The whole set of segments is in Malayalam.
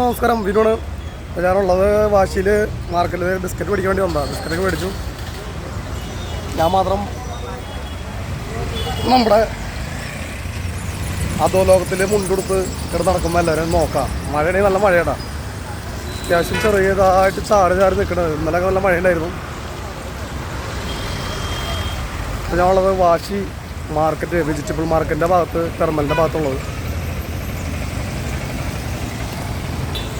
നമസ്കാരം. അപ്പോൾ ഞാനുള്ളത് വാശിയിൽ മാർക്കറ്റിൽ ബിസ്ക്കറ്റ് മേടിക്കാൻ വേണ്ടി വന്നതാണ് ബിസ്ക്കറ്റൊക്കെ മേടിച്ചു. ഞാൻ മാത്രം നമ്മുടെ അധോലോകത്തിൽ മുൻകൊടുത്ത് ഇവിടെ നടക്കുമ്പോൾ എല്ലാവരും നോക്കാം. മഴയാണെങ്കിൽ നല്ല മഴയടാ. അത്യാവശ്യം ചെറിയതായിട്ട് ചാടി ചാടി നിൽക്കണത് ഇന്നലെ നല്ല മഴയുണ്ടായിരുന്നു. ഞാനുള്ളത് വാശി മാർക്കറ്റ് വെജിറ്റബിൾ മാർക്കറ്റിന്റെ ഭാഗത്ത് ടെർമലിന്റെ ഭാഗത്തുള്ളത്.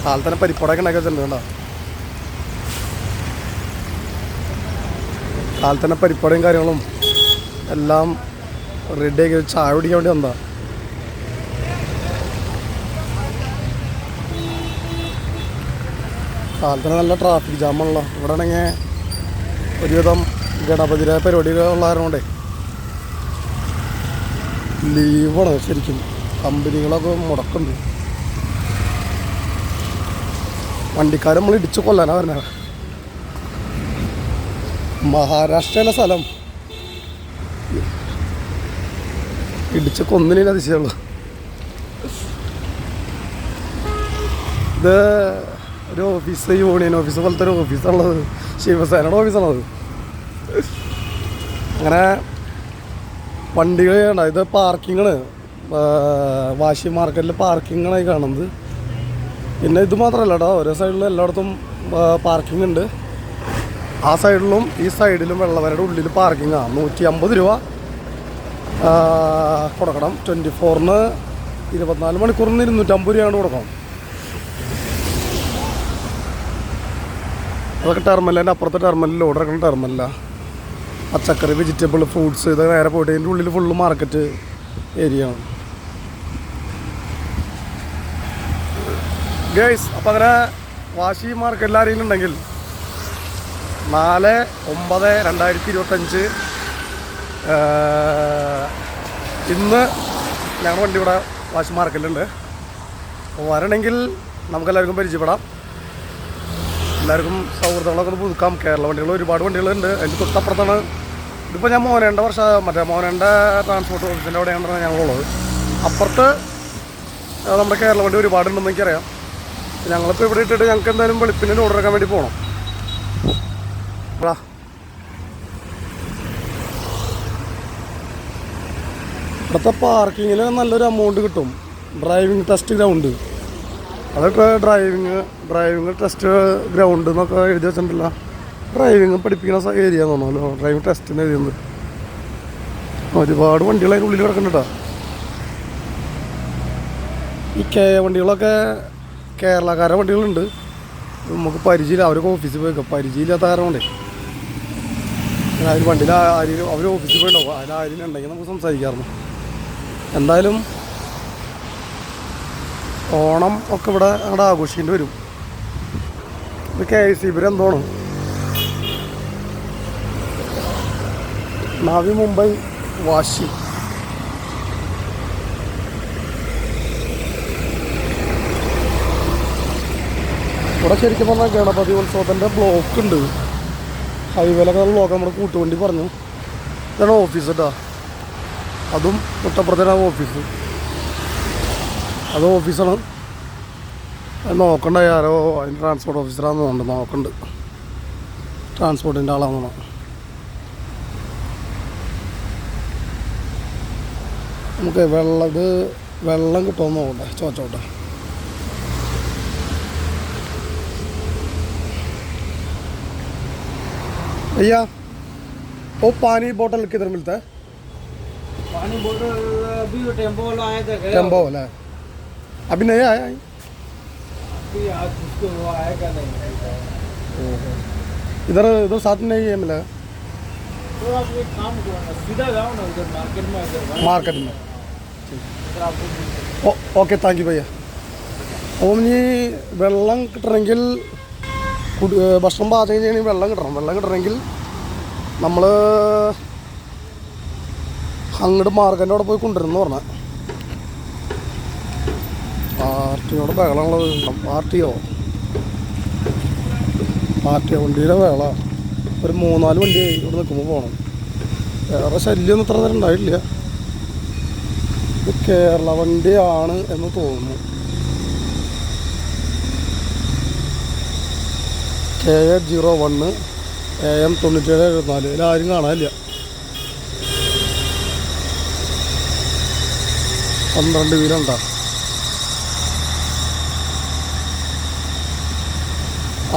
കാലത്ത് തന്നെ പരിപ്പടയൊക്കെ ഉണ്ടാക്കി വെച്ചിട്ടുണ്ട് കേട്ടോ കാലത്ത് തന്നെ പരിപ്പടയും കാര്യങ്ങളും എല്ലാം റെഡി ആക്കി വെച്ച് ചായ കുടിക്കാൻ വേണ്ടി വന്നതാ. കാലത്തിന് നല്ല ട്രാഫിക് ജാമാണല്ലോ ഇവിടെ ആണെങ്കിൽ ഒരുവിധം ഗണപതിയുടെ കൊണ്ടേ ലീവാണ് ശരിക്കും. കമ്പനികളൊക്കെ മുടക്കുന്നുണ്ട്. വണ്ടിക്കാരൻ നമ്മൾ ഇടിച്ച് കൊല്ലാനാ പറഞ്ഞത്. മഹാരാഷ്ട്രയിലെ സ്ഥലം. ഇടിച്ച് കൊന്നില്ല അതിശയുള്ളൂ ഇത് ഒരു ഓഫീസ് യൂണിയൻ ഓഫീസ് പോലത്തെ ഒരു ഓഫീസാണുള്ളത്. ശിവസേനയുടെ ഓഫീസാണത്. അങ്ങനെ വണ്ടികൾ ഇത് പാർക്കിങ്ങാണ്. വാശി മാർക്കറ്റിൽ പാർക്കിങ്ങാണ് കാണുന്നത്. പിന്നെ ഇത് മാത്രമല്ല കേട്ടോ ഓരോ സൈഡിലും എല്ലായിടത്തും പാർക്കിംഗ് ഉണ്ട്. ആ സൈഡിലും ഈ സൈഡിലും വെള്ളവരുടെ ഉള്ളിൽ പാർക്കിങ്ങാണ് നൂറ്റി അമ്പത് രൂപ കൊടുക്കണം. ട്വന്റി ഫോറിന് ഇരുപത്തിനാല് മണിക്കൂറിന് ഇരുന്നൂറ്റമ്പത് രൂപയാണ് കൊടുക്കണം. അതൊക്കെ ടെർമിനലിന്റെ അപ്പുറത്തെ ടെർമിനലിൽ ലോഡ് ഇറക്കുന്ന ടെർമിനലാണ് പച്ചക്കറി വെജിറ്റബിൾ ഫ്രൂട്ട്സ് ഇതൊക്കെ നേരെ പോയിട്ട് ഉള്ളിൽ ഫുള്ള് മാർക്കറ്റ് ഏരിയ ആണ്. ഗേഴ്സ് അപ്പം അങ്ങനെ വാശി എല്ലാവരെയും ഉണ്ടെങ്കിൽ നാല് ഒമ്പത് രണ്ടായിരത്തി ഇരുപത്തഞ്ച് ഇന്ന് ഞങ്ങളുടെ വണ്ടി ഇവിടെ വാശി മാർക്കറ്റിലുണ്ട് വരണമെങ്കിൽ നമുക്കെല്ലാവർക്കും പരിചയപ്പെടാം. എല്ലാവർക്കും സൗഹൃദങ്ങളൊക്കെ ഒന്ന് പുതുക്കാം. കേരള വണ്ടികൾ ഒരുപാട് വണ്ടികളുണ്ട്. അതിന്റെ തൊട്ടപ്പുറത്താണ് ഇതിപ്പോൾ ഞാൻ മോനേണ്ട വർഷം മറ്റേ മോനേണ്ട ട്രാൻസ്പോർട്ട് ഓഫീസിന്റെ അവിടെയാണ് ഞങ്ങളുള്ളത്. അപ്പുറത്ത് നമ്മുടെ കേരള വണ്ടി ഒരുപാടുണ്ടെന്ന് എനിക്കറിയാം. ഞങ്ങളിപ്പോൾ ഇവിടെ ഇട്ടിട്ട് ഞങ്ങൾക്ക് എന്തായാലും ഓർഡർ എടുക്കാൻ വേണ്ടി പോകണം. ഇവിടുത്തെ പാർക്കിങ്ങിൽ നല്ലൊരു എമൗണ്ട് കിട്ടും. ഡ്രൈവിംഗ് ടെസ്റ്റ് ഗ്രൗണ്ട് അതൊക്കെ ഡ്രൈവിങ് ഡ്രൈവിംഗ് ടെസ്റ്റ് ഗ്രൗണ്ട് എന്നൊക്കെ എഴുതി വെച്ചിട്ടുണ്ടല്ലോ. ഡ്രൈവിംഗ് പഠിപ്പിക്കുന്ന ഏരിയ തോന്നുന്നല്ലോ ഡ്രൈവിംഗ് ടെസ്റ്റിന് എഴുതിയത് ഒരുപാട് വണ്ടികൾ അതിന്റെ ഉള്ളിൽ ഈ കെ വണ്ടികളൊക്കെ കേരളക്കാരുടെ വണ്ടികളുണ്ട്. നമുക്ക് പരിചയമില്ല അവരൊക്കെ ഓഫീസിൽ പോയിക്കാം പരിചയമില്ലാത്ത കാരണം കൊണ്ടേ. വണ്ടിയിൽ ആരും അവർ ഓഫീസിൽ പോയിട്ടുണ്ടാവും അതിൽ ആരും ഉണ്ടെങ്കിൽ നമുക്ക് സംസാരിക്കാറുണ്ട് എന്തായാലും ഓണം ഒക്കെ ഇവിടെ അങ്ങോട്ട് ആഘോഷിക്കേണ്ടി വരും. ഇത് കെ സി ബിരെ എന്തോണം? നാവി മുംബൈ വാശി. ഇവിടെ ശരിക്കും പറഞ്ഞാൽ ഗണപതി ഉത്സവത്തിന്റെ ബ്ലോക്ക് ഉണ്ട്. ഹൈവേലൊക്കെ നല്ല ബ്ലോക്ക് നമ്മുടെ കൂട്ടുവണ്ടി പറഞ്ഞു. ഇതാണ് ഓഫീസ് കേട്ടോ അതും മുട്ടപ്പുറത്തേനാണ് ഓഫീസ് അത് ഓഫീസാണ് നോക്കണ്ട ആരോ അതിന് ട്രാൻസ്പോർട്ട് ഓഫീസറാന്ന് തോന്നുന്നുണ്ട്. നോക്കണ്ട്. ട്രാൻസ്പോർട്ടിന്റെ ആളാണെന്ന് നമുക്ക് വെള്ളം ഇത് വെള്ളം കിട്ടുമെന്ന് നോക്കട്ടെ. ചോദിച്ചോട്ടെ. भैया वो पानी बोतल किधर मिलता है पानी बोतल अभी वो टेम्पो वाला आया था गया टेम्पो वाला है अभी नहीं आया है अभी आज उसको वो आएगा नहीं इधर इधर साथ में नहीं है मिला तो आप एक काम करो ना सीधा जाओ ना उधर मार्केट में अगर मार्केट में उधर आपको मिल सकता ഓ ഓക്കെ താങ്ക് യു ഭയ്യ അപ്പം ഇനി വെള്ളം കിട്ടണമെങ്കിൽ കുടി ഭക്ഷണം പാചകം ചെയ്യണമെങ്കിൽ വെള്ളം കിട്ടണം. വെള്ളം കിട്ടണമെങ്കിൽ നമ്മൾ അങ്ങോട്ട് മാർഗന്റെ അവിടെ പോയി കൊണ്ടുവരുന്നു പറഞ്ഞ. പാർട്ടിയോട് ബഹളമുള്ളത് പാർട്ടിയോ? പാർട്ടിയോ? വണ്ടിയുടെ ബഹള? ഒരു മൂന്നാൽ വണ്ടി ഇവിടെ നിൽക്കുമ്പോൾ പോകണം വേറെ ശല്യമൊന്നും ഇത്ര നേരം ഉണ്ടായിട്ടില്ല. ഇത് കേരള വണ്ടിയാണ് എന്ന് തോന്നുന്നു. K A zero one A M തൊണ്ണൂറ്റേഴ് എഴുപത്തിനാല് ഇതിലാരും കാണാനില്ല പന്ത്രണ്ട് വീലുണ്ടോ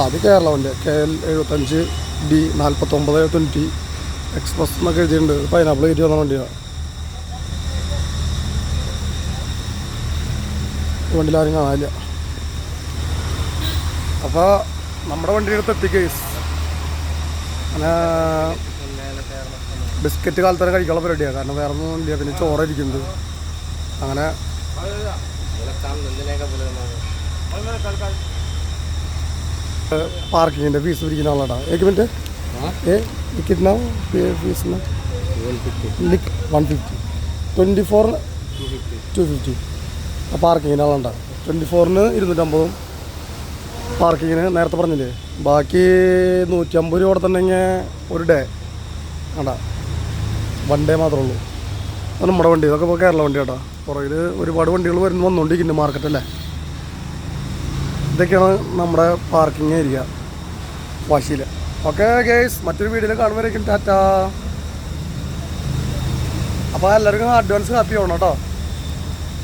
അത് കേരള കെ എൽ എഴുപത്തഞ്ച് ഡി നാൽപ്പത്തൊമ്പത് തൊണ്ണൂറ്റി എക്സ്പ്രസ് എന്നൊക്കെ എഴുതിയിട്ടുണ്ട് പൈനാപ്പിൾ കയറ്റി വന്ന വണ്ടിയാണ് വണ്ടിയിൽ ആരും കാണാനില്ല അപ്പോൾ നമ്മുടെ വണ്ടിയുടെ അടുത്ത് എത്തിക്കേസ് അങ്ങനെ ബിസ്ക്കറ്റ് കാലത്തന്നെ കഴിക്കാനുള്ള പരിപാടിയാണ് കാരണം വേറെ ഒന്നും ഇല്ല. പിന്നെ ചോറായിരിക്കുന്നത് അങ്ങനെ പാർക്കിങ്ങിന്റെ ഫീസ് പിരിക്കുന്ന ആളാടാ. ഏക്ക് മിനിറ്റ് ഏ? ടിക്കറ്റിനാ ഫീസ് ലിക്ക് വൺ ഫിഫ്റ്റി ട്വന്റി ഫോറിന് ടു ഫിഫ്റ്റി പാർക്കിങ്ങിന് ആളുണ്ടാ. ട്വന്റി ഫോറിന് ഇരുന്നൂറ്റമ്പതും പാർക്കിങ്ങിന് നേരത്തെ പറഞ്ഞില്ലേ? ബാക്കി നൂറ്റമ്പത് രൂപ കൊടുത്തിട്ടുണ്ടെങ്കിൽ ഒരു ഡേ വേണ്ട വൺ ഡേ മാത്രമേ ഉള്ളൂ. അത് നമ്മുടെ വണ്ടി. ഇതൊക്കെ ഇപ്പോൾ കേരള വണ്ടി കേട്ടോ പുറകിൽ ഒരുപാട് വണ്ടികൾ വരുന്നു വന്നുകൊണ്ടിരിക്കുന്നുണ്ട് മാർക്കറ്റല്ലേ ഇതൊക്കെയാണ് നമ്മുടെ പാർക്കിംഗ് ഏരിയ വാശിയിൽ ഓക്കെ ഗേസ് മറ്റൊരു വീഡിയോ കാണുമ്പോഴേക്കും ടാറ്റാ. അപ്പോൾ എല്ലാവർക്കും അഡ്വാൻസ് ഹാപ്പി ആവണം കേട്ടോ.